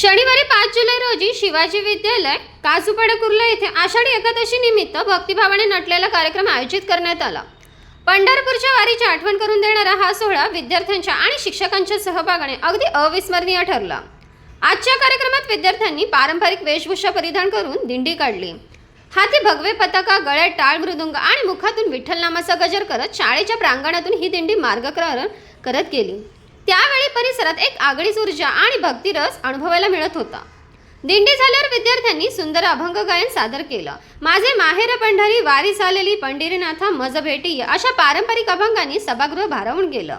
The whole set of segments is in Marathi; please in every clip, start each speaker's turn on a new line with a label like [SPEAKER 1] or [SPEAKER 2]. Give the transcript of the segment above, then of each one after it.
[SPEAKER 1] शनिवारी पाच जुलै रोजी शिवाजी विद्यालय काजूपाडा कुर्ला येथे आषाढी एकादशी निमित्त भक्तिभावाने नटलेला कार्यक्रम आयोजित करण्यात आला. पंढरपूरच्या वारीची आठवण करून देणारा हा सोहळा विद्यार्थ्यांच्या आणि शिक्षकांच्या सहभागाने अगदी अविस्मरणीय ठरला. आजच्या कार्यक्रमात विद्यार्थ्यांनी पारंपरिक वेशभूषा परिधान करून दिंडी काढली. हाती भगवे पताका गळ्यात टाळ मृदुंग आणि मुखातून विठ्ठल नामाचा गजर करत शाळेच्या प्रांगणातून ही दिंडी मार्गक्रमण करत गेली. त्यावेळी परिसरात एक आगळीच ऊर्जा आणि भक्तिरस अनुभवायला मिळत होता. दिंडी झाल्यावर विद्यार्थ्यांनी सुंदर अभंग गायन सादर केलं. माझे माहेर पंढरी वारी झालेली पंढरीनाथा मज भेटी अशा पारंपरिक अभंगांनी सभागृह भारावून गेलं.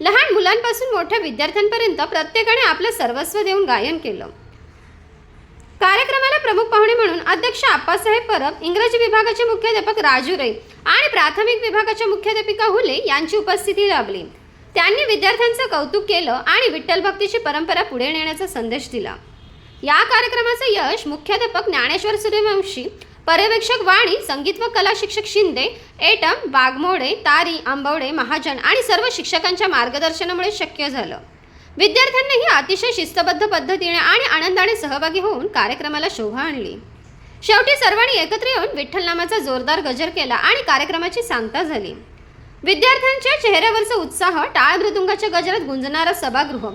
[SPEAKER 1] लहान मुलांपासून मोठ्या विद्यार्थ्यांपर्यंत प्रत्येकाने आपलं सर्वस्व देऊन गायन केलं. कार्यक्रमाला प्रमुख पाहुणे म्हणून अध्यक्ष आप्पासाहेब परब इंग्रजी विभागाचे मुख्याध्यापक राजू रे आणि प्राथमिक विभागाच्या मुख्याध्यापिका हुले यांची उपस्थिती लाभली. त्यांनी विद्यार्थ्यांचं कौतुक केलं आणि विठ्ठल भक्तीची परंपरा पुढे नेण्याचा संदेश दिला. या कार्यक्रमाचं यश मुख्याध्यापक ज्ञानेश्वर सूर्यवंशी पर्यवेक्षक वाणी संगीत व कला शिक्षक शिंदे एटम वाघमोडे तारी आंबवडे महाजन आणि सर्व शिक्षकांच्या मार्गदर्शनामुळे शक्य झालं. विद्यार्थ्यांनीही अतिशय शिस्तबद्ध पद्धतीने आणि आनंदाने सहभागी होऊन कार्यक्रमाला शोभा आणली. शेवटी सर्वांनी एकत्र येऊन विठ्ठल नामाचा जोरदार गजर केला आणि कार्यक्रमाची सांगता झाली. विद्यार्थ्यांच्या चेहऱ्यावरचा उत्साह टाळ मृदुंगाच्या गजरात गुंजणारा सभागृह.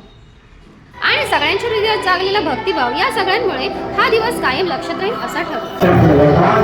[SPEAKER 1] आणि सगळ्यांच्या हृदयात जागलेला भक्तिभाव या सगळ्यांमुळे हा दिवस कायम लक्षात राहील असा ठरला